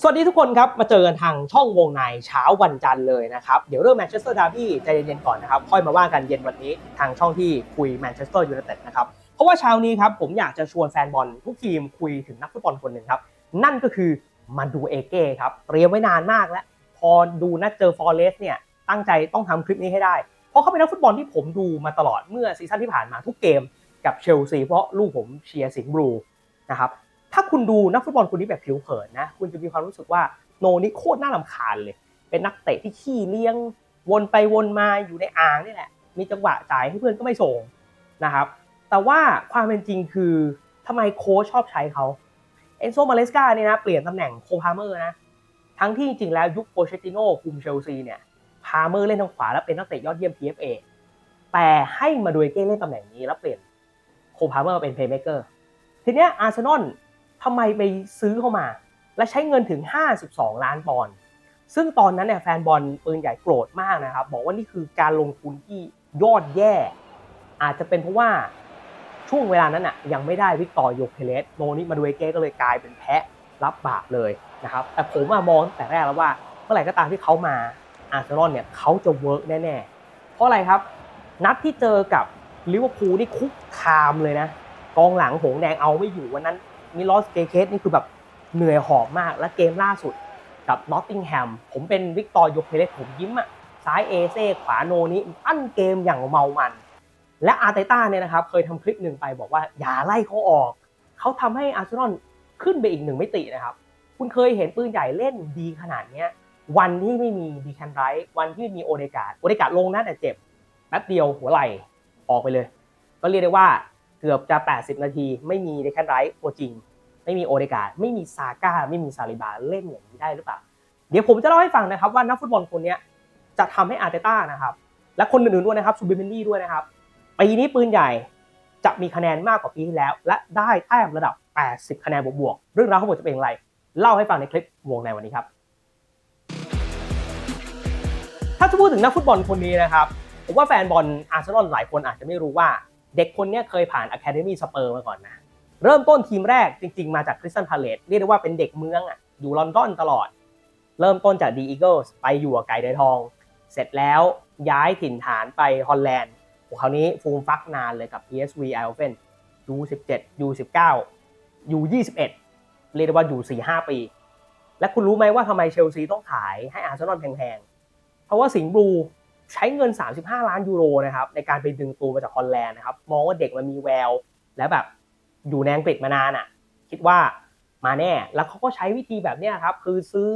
สวัสดีทุกคนครับ มาเจอกันทางช่องวงในเช้าวันจันทร์เลยนะครับ เดี๋ยวเรื่องแมนเชสเตอร์ดาร์บี้ใจเย็นๆก่อนนะครับ ค่อยมาว่ากันเย็นวันนี้ทางช่องที่คุยแมนเชสเตอร์ยูไนเต็ดนะครับ เพราะว่าเช้านี้ครับผมอยากจะชวนแฟนบอลทุกทีมคุยถึงนักฟุตบอลคนหนึ่งครับ นั่นก็คือมันดูเอเก้ครับ เตรียมไว้นานมากแล้ว พอดูนัดเจอฟอร์เรสเนี่ยตั้งใจต้องทำคลิปนี้ให้ได้ เพราะเขาเป็นนักฟุตบอลที่ผมดูมาตลอดเมื่อซีซั่นที่ผ่านมาทุกเกมกับเชลซีเพราะลูกผมเชียร์สิงห์บลูนะครับ ถ้าคุณดูนักฟุตบอลคนนี้แบบผิวเผินนะ คุณจะมีความรู้สึกว่าโนนี่โคตรน่าลำคาญเลย เป็นนักเตะที่ขี้เลี้ยง วนไปวนมาอยู่ในอ่างนี่แหละ มีจังหวะจ่ายให้เพื่อนก็ไม่ส่งนะครับ แต่ว่าความเป็นจริงคือทำไมโค้ชชอบใช้เขาเอนโซมาเลสกาเนี่ยนะเปลี่ยนตำแหน่งโคพาเมอร์นะ ทั้งที่จริงแล้วยุคโปเชติโน่คุมเชลซีเนี่ยพาเมอร์เล่นทางขวาแล้วเป็นนักเตะยอดเยี่ยม PFA แต่ให้มาดูเก้เล่นตำแหน่งนี้แล้วเปลี่ยนโคพาเมอร์เป็นเพย์เมเกอร์ทีเนี้ยอาร์เซนอล ทำไมไปซื้อเข้ามา และใช้เงินถึง 52 ล้านปอนด์ซึ่งตอนนั้นเนี่ยแฟนบอลปืนใหญ่โกรธมากนะครับ บอกว่านี่คือการลงทุนที่ยอดแย่ อาจจะเป็นเพราะว่าช่วงเวลานั้นอะยังไม่ได้วิกตอร์โยเคเลสโนนี่มาดูเก้ก็เลยกลายเป็นแพะรับบาปเลยนะครับแต่ผมมองตั้งแต่แรกแล้วว่าเมื่อไหร่ก็ตามที่เขามาอาร์เซนอลเนี่ยเขาจะเวิร์กแน่ๆ เพราะอะไรครับ นัดที่เจอกับลิเวอร์พูลนี่คุกคามเลยนะ กองหลังหงแดงเอาไม่อยู่วันนั้น มิลอสเกเคสนี่คือแบบเหนื่อยหอบมาก และเกมล่าสุดกับนอตติงแฮมผมเป็นวิกตอร์โยเคเลสผมยิ้มอะซ้ายเอเซ่ขวาโนนี้ปั้นเกมอย่างเมามัน และอาร์เตต้าเนี่ยนะครับเคยทำคลิปหนึ่งไปบอกว่าอย่าไล่เขาออก เขาทำให้อาร์เซนอลขึ้นไปอีกหนึ่งมิตินะครับ คุณเคยเห็นปืนใหญ่เล่นดีขนาดเนี้ยวันที่ไม่มีดีแคนไรท์วันที่ไม่มีโอเดกาดโอเดกาดลงนะแต่เจ็บแป๊บเดียวหัวไหลออกไปเลย ก็เรียกได้ว่า เกือบจะ 80 นาที ไม่มีเดคันไรท์ตัวจริง ไม่มีโอเดกาไม่มีซาก้า ไม่มีซาลิบาเล่นอย่างนี้ได้หรือเปล่า เดี๋ยวผมจะเล่าให้ฟังนะครับว่านักฟุตบอลคนนี้จะทำให้อาร์เตต้านะครับ และคนอื่นๆด้วยนะครับซูบิเมนดี้ด้วยนะครับปีนี้ปืนใหญ่จะมีคะแนนมากกว่าปีที่แล้ว และได้แต้มระดับ 80 คะแนนบวกๆเรื่องราวทั้งหมดจะเป็นอย่างไร เล่าให้ฟังในคลิปวงในวันนี้ครับ ถ้าจะพูดถึงนักฟุตบอลคนนี้นะครับผมว่าแฟนบอลอาร์เซนอลหลายคนอาจจะไม่รู้ว่า เด็กคนนี้เคยผ่าน Academy Spur มาก่อนนะ เริ่มต้นทีมแรกจริง ๆ มาจากคริสตันพาเลตเรียกได้ว่าเป็นเด็กเมืองอะอยู่ลอนดอนตลอด เริ่มต้นจากดีอีเกิลส์ไปอยู่กับไก่ไดทอง เสร็จแล้วย้ายถิ่นฐานไปฮอลแลนด์คราวนี้ฟูมฟักนานเลยกับ PSV Eindhoven U17 U19 U21 เรียกได้ว่าอยู่4-5 ปี และคุณรู้ไหมว่าทำไมเชลซีต้องขายให้อาร์เซนอลแพงๆ เพราะว่าสิงห์บลู ใช้เงิน 35 ล้านยูโรนะครับในการไปดึงตัวมาจากฮอลแลนด์นะครับมองว่าเด็กมันมีแวว และแบบอยู่ในอังกฤษมานานอะ คิดว่ามาแน่ แล้วเขาก็ใช้วิธีแบบเนี้ยครับ คือซื้อ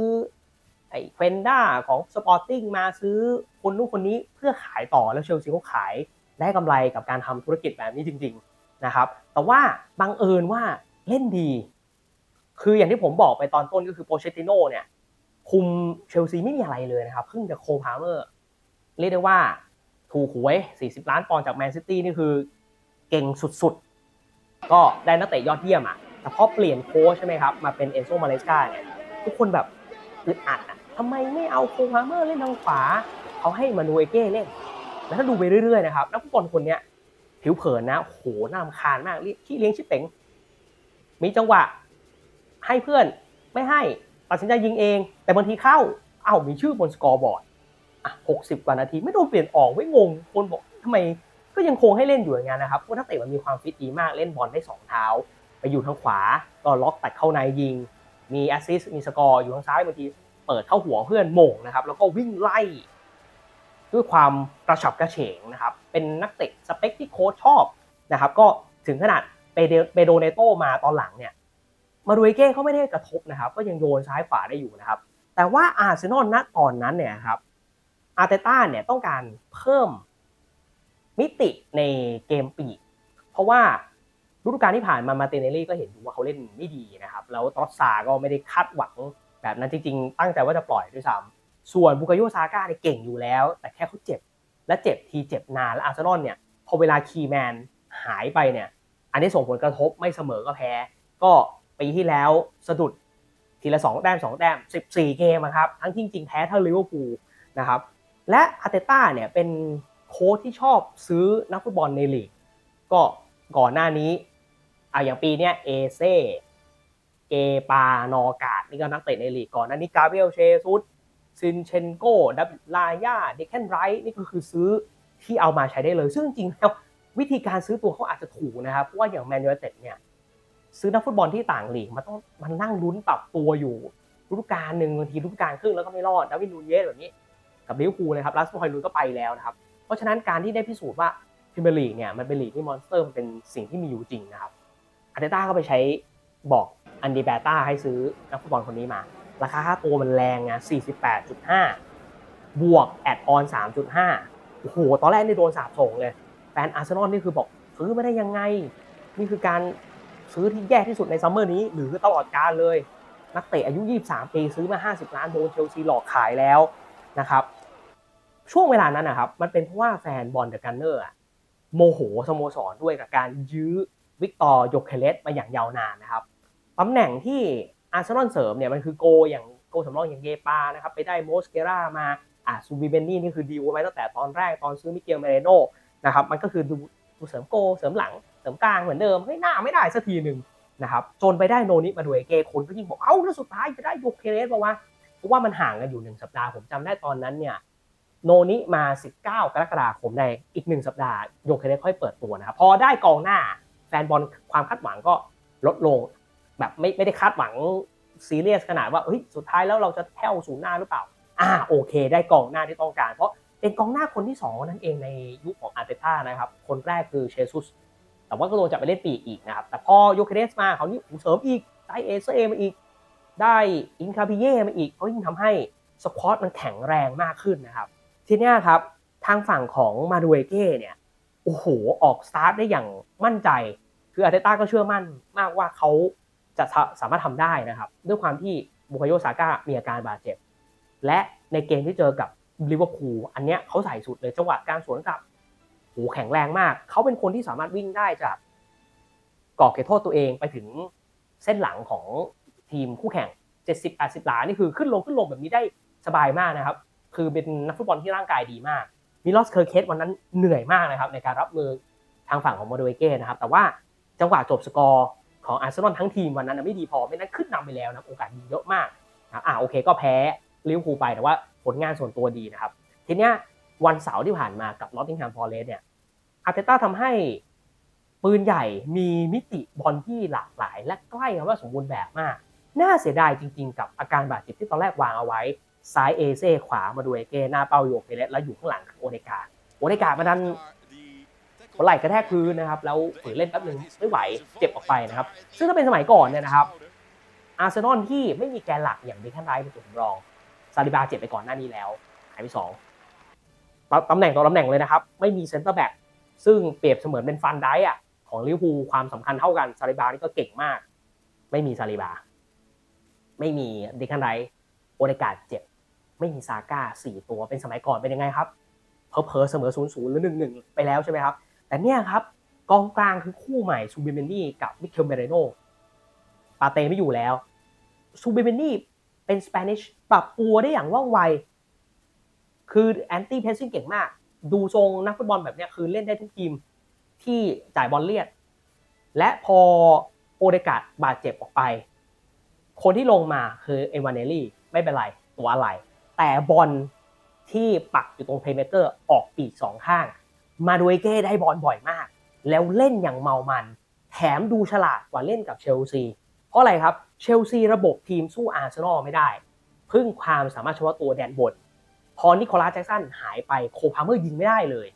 ไอ้เฟนด้าของสปอร์ติ้งมาซื้อคนนู้นคนนี้เพื่อขายต่อแล้วเชลซีเขาขายได้กำไรกับการทำธุรกิจแบบนี้จริง ๆนะครับ แต่ว่าบังเอิญว่าเล่นดี คืออย่างที่ผมบอกไปตอนต้นก็คือโปเชติโน่เนี่ยคุมเชลซีไม่มีอะไรเลยนะครับเพิ่งจะโคพาเมอร์ เรียกได้ว่าถูกหวย 40 ล้านปอนด์จากแมนซิตี้นี่คือเก่งสุดๆ ก็ได้นักเตะยอดเยี่ยมอะ แต่พอเปลี่ยนโค้ชใช่ไหมครับ มาเป็นเอนโซมาเลสกาเนี่ยทุกคนแบบอึดอัดอะทำไมไม่เอาโคพาเมอร์เล่นทางขวาเขาให้มานูเอเก้เล่น แล้วถ้าดูไปเรื่อยๆนะครับนักฟุตบอลคนเนี้ยผิวเผินนะโหน่ารำคาญมากขี้เลี้ยงชิบเป๋งมีจังหวะ ให้เพื่อนไม่ให้ตัดสินใจยิงเอง แต่บางทีเข้าเอ้ามีชื่อบนสกอร์บอร์ด อะ60กว่านาที ไม่โดนเปลี่ยนออกไม่งงคนบอกทำไมก็ยังคงให้เล่นอยู่อย่างนั้นนะครับเพราะนักเตะมันมีความฟิตดีมากเล่นบอลได้2เท้า ไปอยู่ทางขวาก็ล็อกตัดเข้าในยิง มีแอสซิสต์มีสกอร์อยู่ทางซ้ายบางทีเปิดเข้าหัวเพื่อนโหม่งนะครับแล้วก็วิ่งไล่ด้วยความกระฉับกระเฉงนะครับเป็นนักเตะสเปคที่โค้ชชอบนะครับก็ถึงขนาดเปเดเปโดเนโตมาตอนหลังเนี่ยมาดูเอเก้เขาไม่ได้กระทบนะครับ ก็ยังโยนซ้ายขวาได้อยู่นะครับ แต่ว่าอาร์เซนอลณตอนนั้นเนี่ยครับ อาร์เตต้าเนี่ยต้องการเพิ่มมิติในเกมปีกเพราะว่าฤดูกาลที่ผ่านมามาเตเนลลี่ก็เห็นว่าเขาเล่นไม่ดีนะครับ แล้วตอสซาก็ไม่ได้คาดหวังแบบนั้นจริงๆ ตั้งใจว่าจะปล่อยด้วยซ้ำส่วนบุกโยซาก้าเนี่ยเก่งอยู่แล้ว แต่แค่เขาเจ็บ และเจ็บทีเจ็บนาน และอาร์เซนอลเนี่ยพอเวลาคีแมนหายไปเนี่ย อันนี้ส่งผลกระทบไม่เสมอก็แพ้ ก็ปีที่แล้วสะดุดทีละสองแต้มสองแต้ม 14 เกมอะครับ ทั้งที่จริงๆแพ้เท่าลิเวอร์พูลนะครับ และอาร์เตต้าเนี่ยเป็นโค้ชที่ชอบซื้อนักฟุตบอลในลีก ก็ก่อนหน้านี้อะอย่างปีเนี้ยเอเซ่เกปานอกาดนี่ก็นักเตะในลีกก่อนอันนี้กาเบรียลเชซุสซินเชนโกดับลาย่าเดคแคนไรท์นี่ก็คือซื้อที่เอามาใช้ได้เลย ซึ่งจริงๆแล้ววิธีการซื้อตัวเขาอาจจะถูกนะครับ เพราะว่าอย่างแมนยูไนเต็ดเนี่ยซื้อนักฟุตบอลที่ต่างลีกมันต้องมันนั่งลุ้นปรับตัวอยู่ฤดูกาลหนึ่งบางทีฤดูกาลครึ่งแล้วก็ไม่รอดดาวินนูเยสแบบนี้ กับลิเวอร์พูลนะครับลาสโฮอยลุนก็ไปแล้วนะครับ เพราะฉะนั้นการที่ได้พิสูจน์ว่าพรีเมียร์ลีกเนี่ยมันเป็นลีกที่มอนสเตอร์มันเป็นสิ่งที่มีอยู่จริงนะครับอาร์เตต้าก็ไปใช้บอกอันดีแบต้าให้ซื้อนักฟุตบอลคนนี้มา ราคาค่าตัวมันแรงนะ48.5 บวกแอดออน3.5 โอ้โห ตอนแรกนี่โดนสาบส่งเลย แฟนอาร์เซนอลนี่คือบอกซื้อไม่ได้ยังไง นี่คือการซื้อที่แย่ที่สุดในซัมเมอร์นี้ หรือตลอดกาลเลย นักเตะอายุ 23 ปีซื้อมา 50 ล้านโดนเชลซีหลอกขายแล้ว นะครับช่วงเวลานั้นนะครับมันเป็นเพราะว่าแฟนบอลเดอะกันเนอร์โมโหสโมสรด้วยกับการยื้อวิกตอร์โยเคเลสมาอย่างยาวนานนะครับตำแหน่งที่อาร์เซนอลเสริมเนี่ยมันคือโกอย่างโกสำรองอย่างเยปานะครับไปได้โมสเกรามาอ่าซูบิเบนนี่นี่คือดีลไว้ตั้งแต่ตอนแรกตอนซื้อมิเกลเมเรโนนะครับมันก็คือดูดูเสริมโกเสริมหลังเสริมกลางเหมือนเดิมเฮ้ยหน้าไม่ได้สักทีหนึ่งนะครับจนไปได้โนนิมาด้วยเกคนก็ยิ่งบอกเอ้าแล้วสุดท้ายจะได้โยเคเลสป่าวะ ราะว่ามันห่างกันอยู่หนึ่งสัปดาห์ผมจำได้ตอนนั้นเนี่ยโนนิมา 19 กรกฎาคมในอีกหนึ่งสัปดาห์โยเคเลสค่อยเปิดตัวนะครับพอได้กองหน้าแฟนบอลความคาดหวังก็ลดลง แบบไม่ไม่ได้คาดหวังซีเรียสขนาดว่าเฮ้ยสุดท้ายแล้วเราจะแผ่วศูนย์หน้าหรือเปล่า อ่าโอเค ได้กองหน้าที่ต้องการ เพราะเป็นกองหน้าคนที่ 2 นั่นเองในยุคของอาร์เตต้านะครับ คนแรกคือเชซุสแต่ว่าก็โดนจับไปเล่นปีอีกนะครับแต่พอโยเคเดสมาเขานี่เสริมอีกได้เอเซอมาอีก ได้อินคาบิเย่มาอีกเขายิ่งทำให้สควอตมันแข็งแรงมากขึ้นนะครับ ทีนี้ครับทางฝั่งของมาดูเอเก้เนี่ยโอ้โหออกสตาร์ทได้อย่างมั่นใจ คืออาร์เตต้าก็เชื่อมั่นมากว่าเขาจะสามารถทำได้นะครับ ด้วยความที่บุคโยซาก้ามีอาการบาดเจ็บ และในเกมที่เจอกับลิเวอร์พูลอันเนี้ยเขาใส่สุดเลยจังหวะการสวนกลับโหแข็งแรงมาก เขาเป็นคนที่สามารถวิ่งได้จากกรอบเขตโทษตัวเองไปถึงเส้นหลังของ ทีมคู่แข่ง 70-80หลานี่คือขึ้นลงขึ้นลงแบบนี้ได้สบายมากนะครับ คือเป็นนักฟุตบอลที่ร่างกายดีมากมิลอสเคอร์เคสวันนั้นเหนื่อยมากนะครับในการรับมือทางฝั่งของโมเดเวเก้นะครับ แต่ว่าจังหวะจบสกอร์ของอาร์เซนอลทั้งทีมวันนั้นไม่ดีพอไม่นั้นขึ้นนำไปแล้วนะโอกาสดีเยอะมากนะอ่าโอเคก็แพ้ลิเวอร์พูลไปแต่ว่าผลงานส่วนตัวดีนะครับ ทีเนี้ยวันเสาร์ที่ผ่านมากับนอตติงแฮมฟอร์เรสเนี่ยอาร์เตต้าทำให้ปืนใหญ่มีมิติบอลที่หลากหลาย และใกล้คำว่าสมบูรณ์แบบมาก น่าเสียดายจริงๆ กับอาการบาดเจ็บที่ตอนแรกวางเอาไว้ ซ้ายเอเซ่ขวามาดูเอเกหน้าเป้าโยกเเลสแล้วอยู่ข้างหลังคือโอเดกาโอเดกามันดันหัวไหล่กระแทกพื้นนะครับ แล้วฝืนเล่นแป๊บนึงไม่ไหวเจ็บออกไปนะครับ ซึ่งถ้าเป็นสมัยก่อนเนี่ยนะครับ อาร์เซนอลที่ไม่มีแกนหลักอย่างเดคันไรท์เป็นตัวสำรองซาลิบาเจ็บไปก่อนหน้านี้แล้วหายไปสองตำแหน่งต่อตำแหน่งเลยนะครับ ไม่มีเซนเตอร์แบ็กซึ่งเปรียบเสมือนเป็นฟันได้อะของลิเวอร์พูลความสำคัญเท่ากันซาลิบานี่ก็เก่งมาก ไม่มีซาลิบา ไม่มีเดคันไรโอเดกาเจ็บ ไม่มีซาก้าสี่ตัวเป็นสมัยก่อนเป็นยังไงครับเพอเพอเสมอศูนย์ศูนย์หรือหนึ่งหนึ่งไปแล้วใช่ไหมครับ แต่เนี่ยครับกองกลางคือคู่ใหม่ซูบิเมนนี่กับมิเคลเมเรโนปาเตไม่อยู่แล้วซูบิเมนนี่เป็นสเปนิชปรับตัวได้อย่างว่องไว คือแอนตี้เพสซิ่งเก่งมาก ดูทรงนักฟุตบอลแบบนี้คือเล่นได้ทุกทีมที่จ่ายบอลเลียด และพอโอเดกาดบาดเจ็บออกไป คนที่ลงมาคือเอวานเนลลี่ไม่เป็นไรตัวอะไร แต่บอลที่ปักอยู่ตรงเพลย์เมเกอร์ออกปีกสองข้าง มาดูเอเก้ได้บอลบ่อยมาก แล้วเล่นอย่างเมามัน แถมดูฉลาดกว่าเล่นกับเชลซีเพราะอะไรครับเชลซีระบบทีมสู้อาร์เซนอลไม่ได้ พึ่งความสามารถเฉพาะตัวแดนบนพอนิโคลัสแจ็กสันหายไปโคพาเมอร์ยิงไม่ได้เลย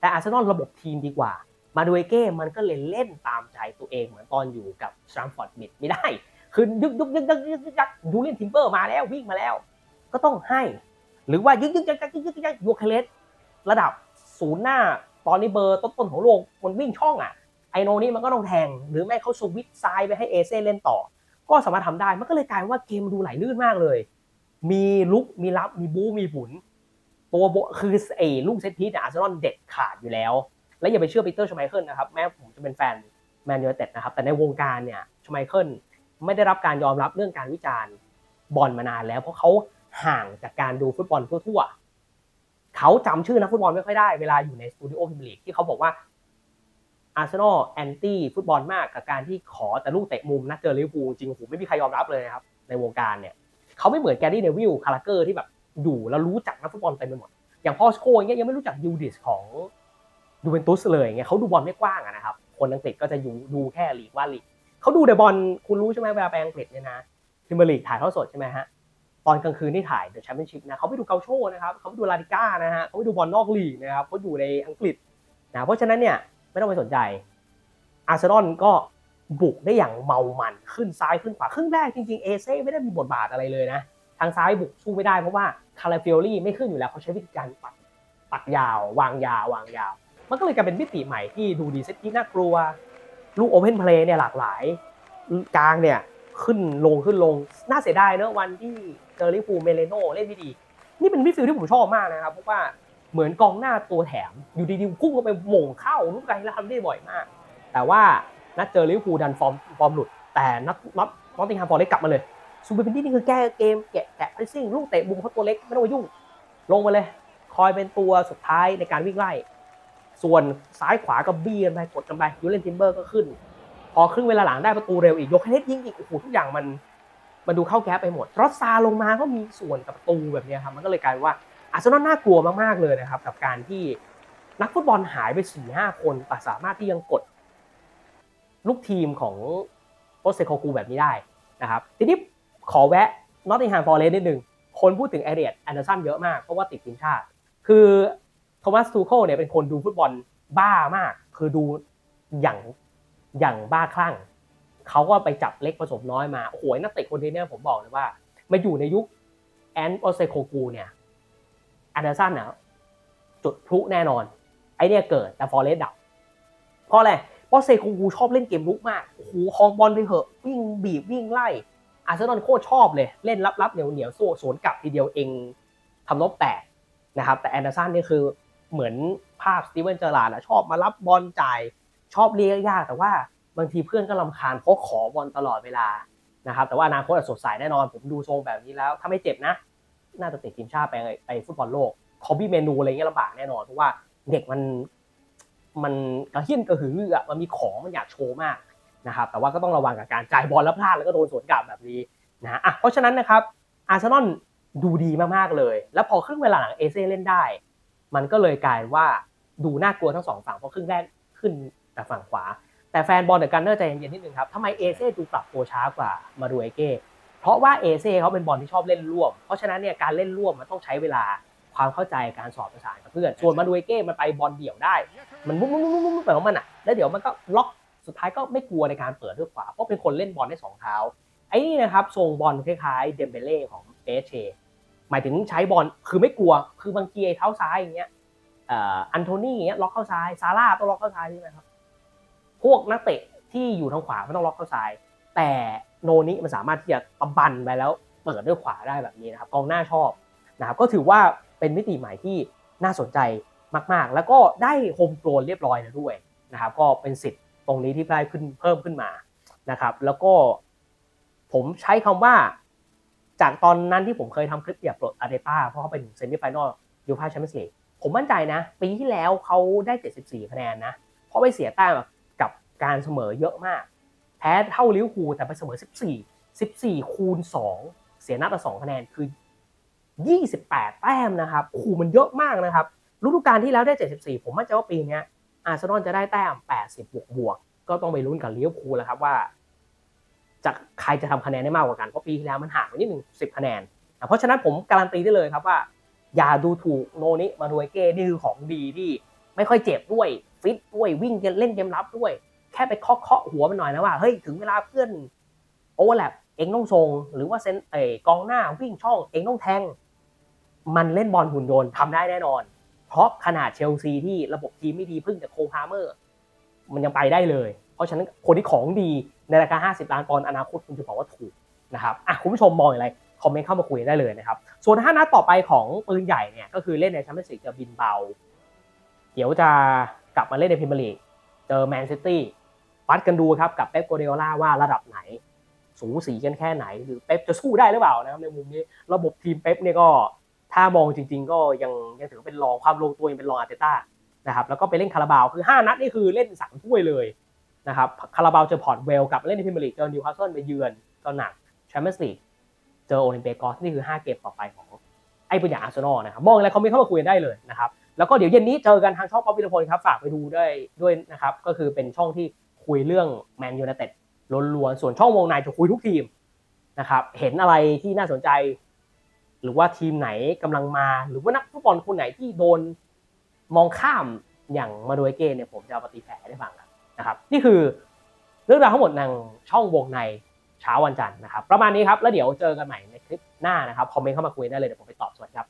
แต่อาร์เซนอลระบบทีมดีกว่า มาดูเอเก้มันก็เลยเล่นตามใจตัวเองเหมือนตอนอยู่กับสตรัมฟอร์ดบิดไม่ได้ คือยึกยึกยึกยึกยึกยึกยักดูเล่นทิมเปอร์มาแล้ววิ่งมาแล้ว ก็ต้องให้ หรือว่ายึกยึกยักยักยึกยึกยักยูเคเลสระดับศูนย์หน้าตอนนี้เบอร์ต้นๆของโลกมันวิ่งช่องอะไอโนนี่มันก็ต้องแทง หรือไม่เขาสวิตซ้ายไปให้เอเซ่เล่นต่อ ก็สามารถทำได้มันก็เลยกลายว่าเกมดูไหลลื่นมากเลย มีลุกมีรับมีบู๊มีบุนตัวโบคือไอ้ลูกเซตพีซเนี่ยอาร์เซนอลเด็ดขาดอยู่แล้ว และอย่าไปเชื่อปีเตอร์ชไมเคิลนะครับแม้ผมจะเป็นแฟนแมนยูไนเต็ดนะครับแต่ในวงการเนี่ยชไมเคิล ไม่ได้รับการยอมรับเรื่องการวิจารณ์บอลมานานแล้ว เพราะเขาห่างจากการดูฟุตบอลทั่วๆเขาจำชื่อนักฟุตบอลไม่ค่อยได้เวลาอยู่ในสตูดิโอพิมลีกที่เขาบอกว่าอาร์เซนอลแอนตี้ฟุตบอลมากกับการที่ขอแต่ลูกเตะมุมนัดเจอลิเวอร์พูลจริงๆโอ้โหไม่มีใครยอมรับเลยนะครับในวงการเนี่ยเขาไม่เหมือนแกรี่เนวิลคาราเกอร์ที่แบบอยู่แล้วรู้จักนักฟุตบอลเต็มไปหมด อย่างพอสโคอย่างเงี้ยยังไม่รู้จักยูดิสของยูเวนตุสเลยเงี้ยเขาดูบอลไม่กว้างนะครับ คนอังกฤษก็จะอยู่ดูแค่ลีกว่าลีก เขาดูแต่บอลคุณรู้ใช่ไหมเวลาไปอังกฤษเนี่ยนะพรีเมียร์ลีกถ่ายเทอดสดใช่ไหมฮะตอนกลางคืนที่ถ่ายเดอะแชมเปี้ยนชิพนะเขาไปดูเกาโชนะครับเขาไปดูลาลิก้านะฮะเขาไปดูบอลนอกลีกนะครับเขาอยู่ในอังกฤษนะเพราะฉะนั้นเนี่ยไม่ต้องไปสนใจอาร์เซนอลก็บุกได้อย่างเมามันขึ้นซ้ายขึ้นขวาครึ่งแรกจริงๆเอเซ่ไม่ได้มีบทบาทอะไรเลยนะทางซ้ายบุกสู้ไม่ได้เพราะว่าคาราฟิโอลี่ไม่ขึ้นอยู่แล้วเขาใช้วิธีการปัดปัดยาว วางยาววางยาว มันก็เลยกลายเป็นมิติใหม่ที่ดูดีเซตที่น่ากลัว ลูกโอเพนเพลย์เนี่ยหลากหลายกลางเนี่ยขึ้นลงขึ้นลง น่าเสียดายเนอะวันที่เจอริฟูเมเลโนเล่นไม่ดี นี่เป็นมิดฟิลด์ที่ผมชอบมากนะครับ เพราะว่าเหมือนกองหน้าตัวแถม อยู่ดีๆพุ่งเข้าไปหม่งเข้าลูกไกลแล้วทำได้บ่อยมาก แต่ว่านัดเจอลิเวอร์พูดันฟอร์มฟอร์มหลุด แต่นัดนัดนอตติงแฮมฟอร์เรสกลับมาเลยซูเปอร์พินดี้นี่คือแก้เกมแกะแกะพรสซิ่งลูกเตะมุมเขาตัวเล็กไม่ต้องไปยุ่ง ลงมาเลย คอยเป็นตัวสุดท้ายในการวิ่งไล่ ส่วนซ้ายขวาก็บี้กันไปกดกันไปยูเลนทิมเบอร์ก็ขึ้น พอครึ่งเวลาหลังได้ประตูเร็วอีกยกให้เน็ตยิงอีกโอ้โหทุกอย่างมันมันดูเข้าแก๊ปไปหมดรอสซาลงมาก็มีส่วนกับประตูแบบนี้ครับมันก็เลยกลายว่าอาร์เซนอลน่ากลัวมากๆเลยนะครับกับการที่นักฟุตบอลหายไป4ี่ห้าคนแต่สามารถที่ยังกด ลูกทีมของโปสเซโคกูแบบนี้ได้นะครับทีนี้ขอแวะนอตติงแฮมฟอร์เรสนิดนึงคนพูดถึงเอเรียตแอนเดอร์สันเยอะมากเพราะว่าติดทีมชาติ คือ โทมัสทูโคเนี่ยเป็นคนดูฟุตบอลบ้ามาก คือดูอย่างอย่างบ้าคลั่งเขาก็ไปจับเล็กผสมน้อยมาโอ้โหนักเตะคนนี้เนี่ยผมบอกเลยว่ามาอยู่ในยุคแอนโอเซโคกูเนี่ยแอนเดอร์สันนี่ยจุดพลุแน่นอน ไอเนี่ยเกิดแต่ฟอร์เรสดับเพราะอะไรเพราะเซคูกูชอบเล่นเกมลุกมากโอ้โหคลองบอลไปเหอะวิ่งบีบวิ่งไล่อาร์เซนอลโคตรชอบเลย เล่นรับๆเหนียวเหนียวโซ่สวนกลับทีเดียวเองทำลบแตกนะครับแต่แอนเดอร์สันนี่คือ เหมือนภาพสตีเวนเจอร์ลาดอะชอบมารับบอลจ่ายชอบเลี้ยงยากแต่ว่าบางทีเพื่อนก็ลำคาญเพราะขอบอลตลอดเวลานะครับแต่ว่าอนาคตอะสดใสแน่นอน ผมดูทรงแบบนี้แล้ว ถ้าไม่เจ็บนะ น่าจะติดทีมชาติไปไปฟุตบอลโลกคอบี้เมนูอะไรเงี้ยลำบากแน่นอน เพราะว่าเด็กมันมันกระเฮี้ยนกระหือรืออะมันมีของมันอยากโชว์มากนะครับแต่ว่าก็ต้องระวังกับการจ่ายบอลแล้วพลาดแล้วก็โดนสวนกลับแบบนี้นะอะเพราะฉะนั้นนะครับอาร์เซนอลดูดีมากๆเลย แล้วพอครึ่งเวลาหลังเอเซ่เล่นได้ มันก็เลยกลายว่าดูน่ากลัวทั้งสองฝั่งเพราะครึ่งแรกขึ้นแต่ฝั่งขวา แต่แฟนบอลเดอะกันเนอร์ใจเย็นๆนิดนึงครับทำไมเอเซ่ดูปรับตัวช้ากว่ามาดูเอเก้เพราะว่าเอเซ่เขาเป็นบอลที่ชอบเล่นร่วม เพราะฉะนั้นเนี่ยการเล่นร่วมมันต้องใช้เวลาความเข้าใจการสอบประสานกับเพื่อนส่วนมาดูเอเก้มันไปบอลเดี่ยวได้ มันมุ้งมุ้งมุ้งมุ้งมุ้งไปของมันอะแล้วเดี๋ยวมันก็ล็อกสุดท้ายก็ไม่กลัวในการเปิดด้วยขวาเพราะเป็นคนเล่นบอลได้สองเท้าไอ้นี่นะครับทรงบอลคล้ายๆเดมเบเล่ของเปเช หมายถึงใช้บอลคือไม่กลัว คือบางทีไอ้เท้าซ้ายอย่างเงี้ยอันโทนี่อย่างเงี้ยล็อกเข้าซ้ายซาร่าต้องล็อกเข้าซ้ายใช่ไหมครับ พวกนักเตะที่อยู่ทางขวาไม่ต้องล็อกเข้าซ้าย แต่โนนี้มันสามารถที่จะตะบันไปแล้วเปิดด้วยขวาได้แบบนี้นะครับกองหน้าชอบนะครับก็ถือว่าเป็นมิติใหม่ที่น่าสนใจมาก ๆ แล้วก็ได้โฮมโปรเรียบร้อยแล้วด้วยนะครับ ก็เป็นสิทธิ์ตรงนี้ที่ได้ขึ้นเพิ่มขึ้นมานะครับ แล้วก็ผมใช้คำว่า จากตอนนั้นที่ผมเคยทำคลิปเปรียบปลดอาร์เตต้าเพราะเขาเป็นเซมิไฟแนลยูฟ่าแชมเปี้ยนส์ลีกผมมั่นใจนะ ปีที่แล้วเขาได้ 74 คะแนนนะ เพราะไปเสียแต้มกับการเสมอเยอะมาก แพ้เท่าลิเวอร์พูลแต่ไปเสมอ 14 14 คูณ 2 เสียนัดละ2คะแนนคือ 28 แต้มนะครับโอ้โหมันเยอะมากนะครับฤดูกาลที่แล้วได้ 74 ผมมั่นใจว่าปีนี้อาร์เซนอลจะได้แต้ม 80 บวกบวกก็ต้องไปลุ้นกับลิเวอร์พูลแล้วครับว่า จะใครจะทำคะแนนได้มากกว่ากันเพราะปีที่แล้วมันห่างไปนิดหนึ่ง10คะแนน เพราะฉะนั้นผมการันตีได้เลยครับว่า อย่าดูถูกโนนิมาดูเอเก้นี่คือของดีที่ไม่ค่อยเจ็บด้วยฟิตด้วยวิ่งเล่นเกมรับด้วย แค่ไปเคาะเคาะหัวมันหน่อยนะว่าเฮ้ยถึงเวลาเพื่อนโอเวอร์แลปเองต้องทรงหรือว่าเซนเอกองหน้าวิ่งช่องเองต้องแทง มันเล่นบอลหุ่นยนต์ทำได้แน่นอน เพราะขนาดเชลซีที่ระบบทีมไม่ดีพึ่งจากโคพาเมอร์ มันยังไปได้เลย เพราะฉะนั้นคนที่ของดีในราคา 50 ล้านปอนด์อนาคตคุณจะบอกว่าถูกนะครับอะคุณผู้ชมมองอย่างไรคอมเมนต์เข้ามาคุยได้เลยนะครับ ส่วนห้านัดต่อไปของปืนใหญ่เนี่ยก็คือเล่นในแชมเปี้ยนส์ลีกจะบินเบา เดี๋ยวจะกลับมาเล่นในพรีเมียร์ลีกเจอแมนซิตี้วัดกันดูครับกับเป๊ปโกเดโอล่าว่าระดับไหน สูสีกันแค่ไหน หรือเป๊ปจะสู้ได้หรือเปล่านะครับในมุมนี้ระบบทีมเป๊ปเนี่ยก็ถ้ามองจริง ๆ ก็ยังยังถือเป็นรองความลงตัวยังเป็นรองอาร์เตต้านะครับแล้วก็ไปเล่นคาราบาวคือ 5 นัดนี่คือเล่น3ถ้วยเลย นะครับคาราบาวเจอพอร์ตเวลกับเล่นในพรีเมียร์ลีกเจอนิวคาสเซิลไปเยือนก็หนักแชมเปี้ยนส์ลีกเจอโอลิมเปียกอสนี่คือ 5 เกมต่อไปของไอ้ปุญญาอาร์เซนอลนะครับมองอะไรคอมเมนต์เข้ามาคุยกันได้เลยนะครับแล้วก็เดี๋ยวเย็นนี้เจอกันทางช่องป๊อปวิทพลครับฝากไปดูด้วยด้วยนะครับก็คือเป็นช่องที่คุยเรื่องแมนยูไนเต็ดล้วนๆส่วนช่องวงในจะคุยทุกทีมนะครับเห็นอะไรที่น่าสนใจ หรือว่าทีมไหนกำลังมา หรือว่านักฟุตบอลคนไหนที่โดนมองข้ามอย่างมาโดยเกนเนี่ยผมจะเอาปฏิแผลให้ได้ฟังกัน นะครับนี่คือเรื่องราวทั้งหมดในช่องวงในเช้าวันจันทร์นะครับประมาณนี้ครับแล้วเดี๋ยวเจอกันใหม่ในคลิปหน้านะครับคอมเมนต์เข้ามาคุยได้เลยเดี๋ยวผมไปตอบสวัสดีครับ